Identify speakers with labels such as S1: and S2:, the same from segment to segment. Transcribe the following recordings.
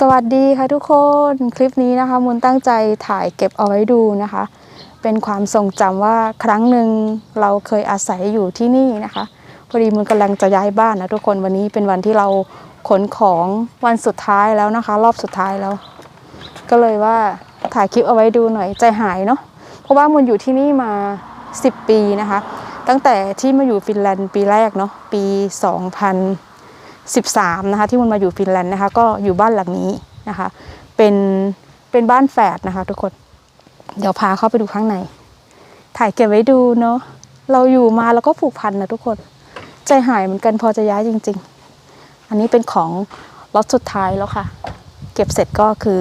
S1: สวัสดีค่ะทุกคนคลิปนี้นะคะมุนตั้งใจถ่ายเก็บเอาไว้ดูนะคะ เป็นความทรงจำว่าครั้งหนึ่งเราเคยอาศัยอยู่ที่นี่นะคะพอดีมุนกำลังจะย้ายบ้านนะทุกคนวันนี้เป็นวันที่เราขนของวันสุดท้ายแล้วนะคะ รอบสุดท้ายแล้ว ก็เลยว่าถ่ายคลิปเอาไว้ดูหน่อยใจหายเนาะเพราะว่ามุนอยู่ที่นี่มา 10 ปีนะคะ ตั้งแต่ที่มาอยู่ฟินแลนด์ปีแรกเนาะปี 2000 13นะคะที่มันมาอยู่ฟินแลนด์นะคะก็อยู่บ้านหลังนี้นะคะเป็นเป็นบ้านแฝดนะคะทุกคนเดี๋ยวพาเข้าไปดูข้างใน ถ่ายเก็บไว้ดูเนาะเราอยู่มาแล้วก็ผูกพันนะทุกคน ใจหายเหมือนกันพอจะย้ายจริง ๆ อันนี้เป็นของล็อตสุดท้ายแล้วค่ะ เก็บเสร็จก็คือ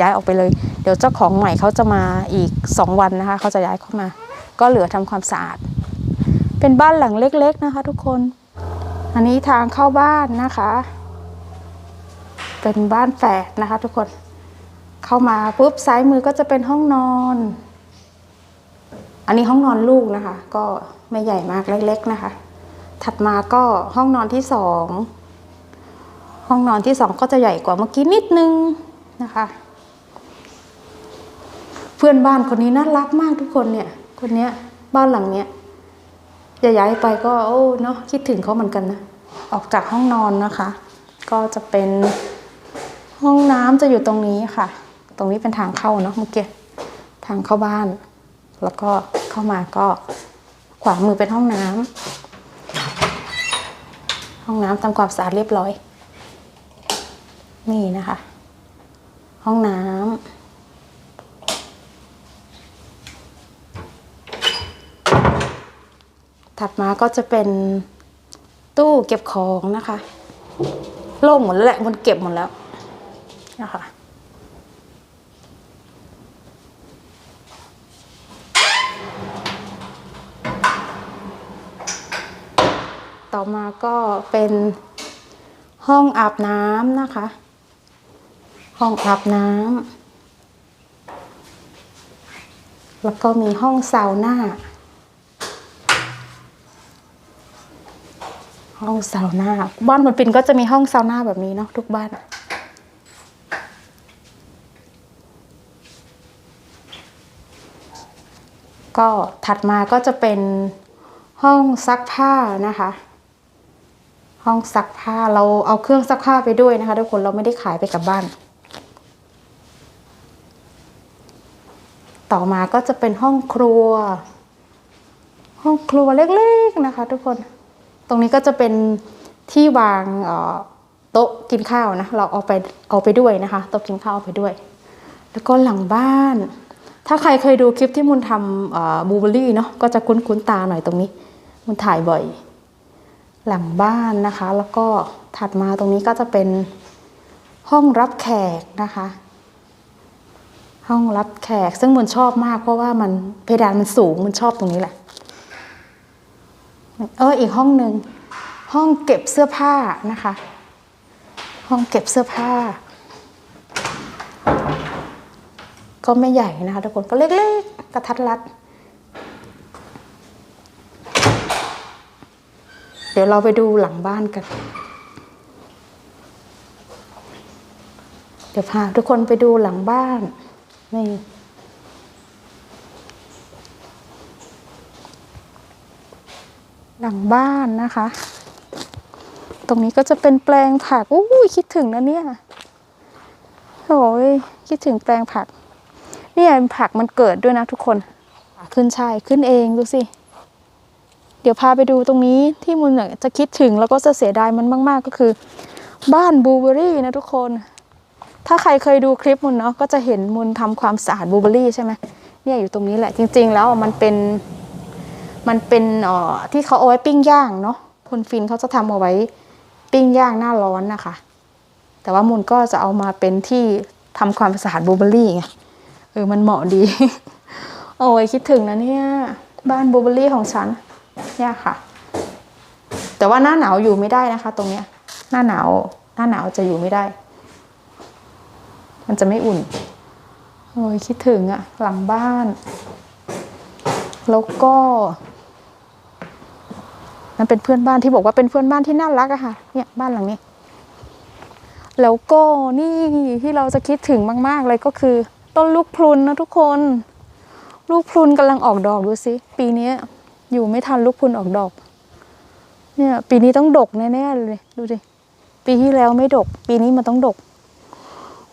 S1: ย้ายออกไปเลย เดี๋ยวเจ้าของใหม่เขาจะมาอีก 2 วันนะคะเขาจะย้ายเข้ามา ก็เหลือทำความสะอาด เป็นบ้านหลังเล็ก ๆนะคะ ทุกคน อันนี้ทางเข้าบ้านนะคะ เป็นบ้านแฝดนะคะ ทุกคน เข้ามาปุ๊บซ้ายมือก็จะเป็นห้องนอน อันนี้ห้องนอนลูกนะคะ ก็ไม่ใหญ่มากเล็ก ๆนะคะ ถัดมาก็ห้องนอนที่สองห้องนอนที่สองก็จะใหญ่กว่าเมื่อกี้นิดนึงนะคะ เพื่อนบ้านคนนี้น่ารักมากทุกคนเนี่ย คนเนี้ยบ้านหลังเนี้ยจะย้ายไปก็โอ้เนาะคิดถึงเขาเหมือนกันนะ ออกจากห้องนอนนะคะ ก็จะเป็นห้องน้ำจะอยู่ตรงนี้ค่ะ ตรงนี้เป็นทางเข้าเนาะเมื่อกี้ทางเข้าบ้าน แล้วก็เข้ามาก็ขวามือเป็นห้องน้ำห้องน้ำทำความสะอาดเรียบร้อย นี่นะคะ ห้องน้ำถัดมาก็จะเป็น ตู้เก็บของนะคะ โล่งหมดแล้วแหละมันเก็บหมดแล้วนะคะต่อมาก็เป็นห้องอาบน้ำนะคะ ห้องอาบน้ำแล้วก็มีห้องซาวน่า ห้องซาวน่าบ้านมันปินก็จะมีห้องซาวน่าแบบนี้เนาะทุกบ้าน ก็ถัดมาก็จะเป็นห้องซักผ้านะคะ ห้องซักผ้าเราเอาเครื่องซักผ้าไปด้วยนะคะ ทุกคนเราไม่ได้ขายไปกับบ้าน ต่อมาก็จะเป็นห้องครัว ห้องครัวเล็กๆนะคะ ทุกคน ตรงนี้ก็จะเป็นที่วางโต๊ะกินข้าวนะเราเอาไปเอาไปด้วยนะคะโต๊ะกินข้าวเอาไปด้วย แล้วก็หลังบ้าน ถ้าใครเคยดูคลิปที่มุนทำบูเบอรี่เนาะก็จะคุ้นๆตาหน่อยตรงนี้ มุนถ่ายบ่อย หลังบ้านนะคะ แล้วก็ถัดมาตรงนี้ก็จะเป็นห้องรับแขกนะคะ ห้องรับแขกซึ่งมุนชอบมากเพราะว่ามันเพดานมันสูงมุนชอบตรงนี้แหละ เอออีกห้องหนึ่งห้องเก็บเสื้อผ้านะคะ ห้องเก็บเสื้อผ้า ก็ไม่ใหญ่นะคะทุกคนก็เล็กๆกระทัดรัด เดี๋ยวเราไปดูหลังบ้านกัน เดี๋ยวพาทุกคนไปดูหลังบ้านนี่ หลังบ้านนะคะ ตรงนี้ก็จะเป็นแปลงผักอู้คิดถึงนะเนี่ยโอ้ยคิดถึงแปลงผัก เนี่ยผักมันเกิดด้วยนะทุกคนขึ้นชายขึ้นเองดูสิ เดี๋ยวพาไปดูตรงนี้ที่มุนเนี่ยจะคิดถึงแล้วก็จะเสียดายมันมาก ๆ ก็คือ บ้านบลูเบอรี่นะทุกคน ถ้าใครเคยดูคลิปมุนเนาะก็จะเห็นมุนทำความสะอาดบลูเบอรี่ใช่ไหมเนี่ยอยู่ตรงนี้แหละจริง ๆ แล้วมันเป็น มันเป็นเอ่อที่เขาเอาไว้ปิ้งย่างเนาะคนฟินเขาจะทำเอาไว้ปิ้งย่างหน้าร้อนนะคะ แต่ว่ามุนก็จะเอามาเป็นที่ทำความสะอาดบลูเบอรี่ไงเออมันเหมาะดี โอ้ยคิดถึงนะเนี่ย บ้านบลูเบอรี่ของฉันเนี่ยค่ะ แต่ว่าหน้าหนาวอยู่ไม่ได้นะคะ ตรงเนี้ย หน้าหนาวหน้าหนาวจะอยู่ไม่ได้ มันจะไม่อุ่น โอ้ยคิดถึงอะหลังบ้าน แล้วก็ นั่นเป็นเพื่อนบ้านที่บอกว่าเป็นเพื่อนบ้านที่น่ารักอะค่ะ เนี่ยบ้านหลังนี้ แล้วก็นี่ที่เราจะคิดถึงมาก ๆ เลยก็คือ ต้นลูกพรุนนะทุกคน ลูกพรุนกำลังออกดอกดูสิปีนี้อยู่ไม่ทันลูกพรุนออกดอก เนี่ย ปีนี้ต้องดกแน่ๆเลยดูดิปีที่แล้วไม่ดก ปีนี้มันต้องดก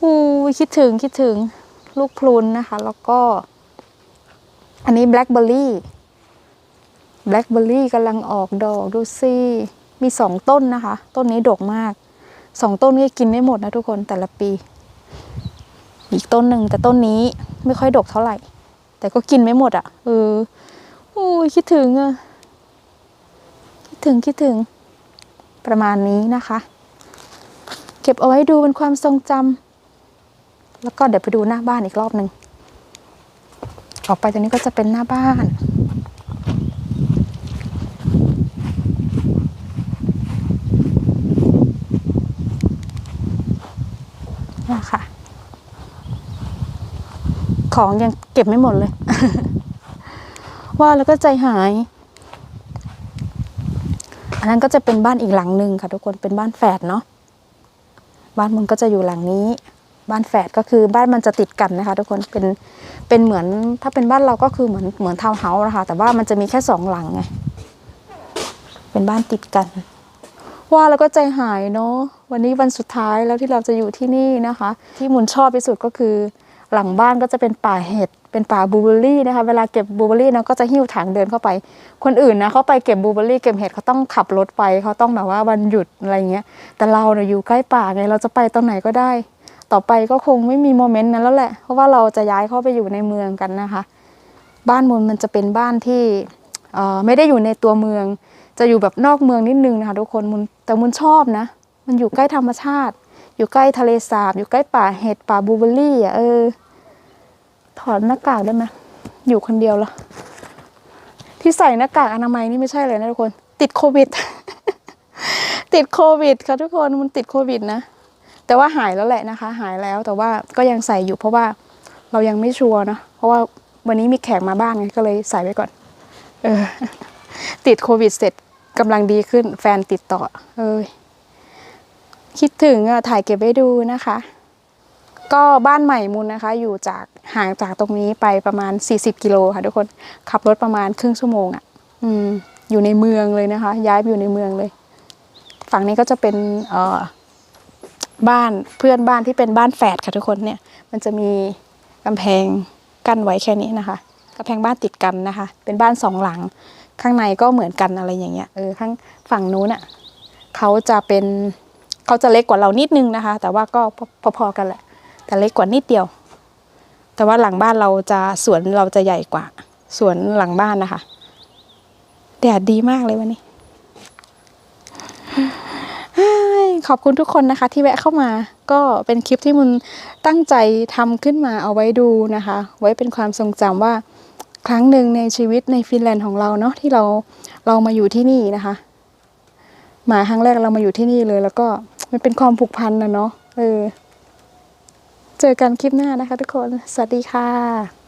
S1: อู้คิดถึงคิดถึงลูกพรุนนะคะ แล้วก็ อันนี้แบล็คเบอร์รี่ แบล็คเบอร์รี่กำลังออกดอกดูสิมีสองต้นนะคะ ต้นนี้ดกมากสองต้นนี้กินไม่หมดนะทุกคนแต่ละปี อีกต้นหนึ่งแต่ต้นนี้ไม่ค่อยดกเท่าไหร่ แต่ก็กินไม่หมดอะ่ะเอออู้ยคิดถึงอะ่ะคิดถึงคิดถึง ประมาณนี้นะคะ เก็บเอาไว้ดูเป็นความทรงจำแล้วก็เดี๋ยวไปดูหน้าบ้านอีกรอบหนึ่งออกไปตรงนี้ก็จะเป็นหน้าบ้าน ของยังเก็บไม่หมดเลย ว่าแล้วก็ใจหาย อันนั้นก็จะเป็นบ้านอีกหลังหนึ่งค่ะ ทุกคนเป็นบ้านแฝดเนาะบ้านมันก็จะอยู่หลังนี้ บ้านแฝดก็คือบ้านมันจะติดกันนะคะ ทุกคนเป็นเป็นเหมือนถ้าเป็นบ้านเราก็คือเหมือนเหมือนทาวน์เฮาส์นะคะแต่ว่ามันจะมีแค่สองหลังไงเป็นบ้านติดกัน ว่าแล้วก็ใจหายเนาะวันนี้วันสุดท้ายแล้วที่เราจะอยู่ที่นี่นะคะ ที่มุนชอบที่สุดก็คือ หลังบ้านก็จะเป็นป่าเห็ดเป็นป่าบูเบอร์รี่นะคะ เวลาเก็บบูเบอร์รี่เนาะก็จะหิ้วถังเดินเข้าไป คนอื่นนะเขาไปเก็บบูเบอร์รี่เก็บเห็ดเขาต้องขับรถไปเขาต้องแบบว่าวันหยุดอะไรเงี้ย แต่เราเนี่ยอยู่ใกล้ป่าไงเราจะไปตอนไหนก็ได้ ต่อไปก็คงไม่มีโมเมนต์นั้นแล้วแหละ เพราะว่าเราจะย้ายเข้าไปอยู่ในเมืองกันนะคะ บ้านมนมันจะเป็นบ้านที่เอ่อไม่ได้อยู่ในตัวเมือง จะอยู่แบบนอกเมืองนิดนึงนะคะทุกคนมุนแต่มุนชอบนะ มันอยู่ใกล้ธรรมชาติ อยู่ใกล้ทะเลสาบ อยู่ใกล้ป่าเห็ดป่าบูเบอร์รี่อะเออ ถอดหน้ากากได้ไหมอยู่คนเดียวเหรอที่ใส่หน้ากากอนามัยนี่ไม่ใช่เลยนะทุกคน ติดโควิด ติดโควิดค่ะทุกคนมันติดโควิดนะ แต่ว่าหายแล้วแหละนะคะ หายแล้วแต่ว่าก็ยังใส่อยู่เพราะว่าเรายังไม่ชัวร์นะเพราะว่าวันนี้มีแขกมาบ้านไงก็เลยใส่ไว้ก่อน เออ ติดโควิดเสร็จกำลังดีขึ้น แฟนติดต่อ เอ้ยคิดถึงอะถ่ายเก็บไว้ดูนะคะ ก็บ้านใหม่มุนนะคะ อยู่จากห่างจากตรงนี้ไปประมาณ 40 กิโลค่ะทุกคนขับรถประมาณครึ่งชั่วโมงอะ่ะอืมอยู่ในเมืองเลยนะคะ ย้ายไปอยู่ในเมืองเลย ฝั่งนี้ก็จะเป็นเอ่อบ้านเพื่อนบ้านที่เป็นบ้านแฝดค่ะทุกคนเนี่ย มันจะมีกำแพงกั้นไว้แค่นี้นะคะกำแพงบ้านติดกันนะคะ เป็นบ้านสองหลัง ข้างในก็เหมือนกันอะไรอย่างเงี้ยเออข้างฝั่งนู้นอะเขาจะเป็นเขาจะเล็กกว่าเรานิดนึงนะคะ แต่ว่าก็พอๆกันแหละ แต่เล็กกว่านิดเดียว แต่ว่าหลังบ้านเราจะสวนเราจะใหญ่กว่า สวนหลังบ้านนะคะแดดดีมากเลยวันนี้ ขอบคุณทุกคนนะคะ ที่แวะเข้ามา ก็เป็นคลิปที่มุนตั้งใจทำขึ้นมาเอาไว้ดูนะคะ ไว้เป็นความทรงจำว่าครั้งหนึ่งในชีวิตในฟินแลนด์ของเราเนาะที่เราเรามาอยู่ที่นี่นะคะ มาครั้งแรกเรามาอยู่ที่นี่เลย แล้วก็มันเป็นความผูกพันนะเนาะเออ เจอกันคลิปหน้านะคะทุกคน สวัสดีค่ะ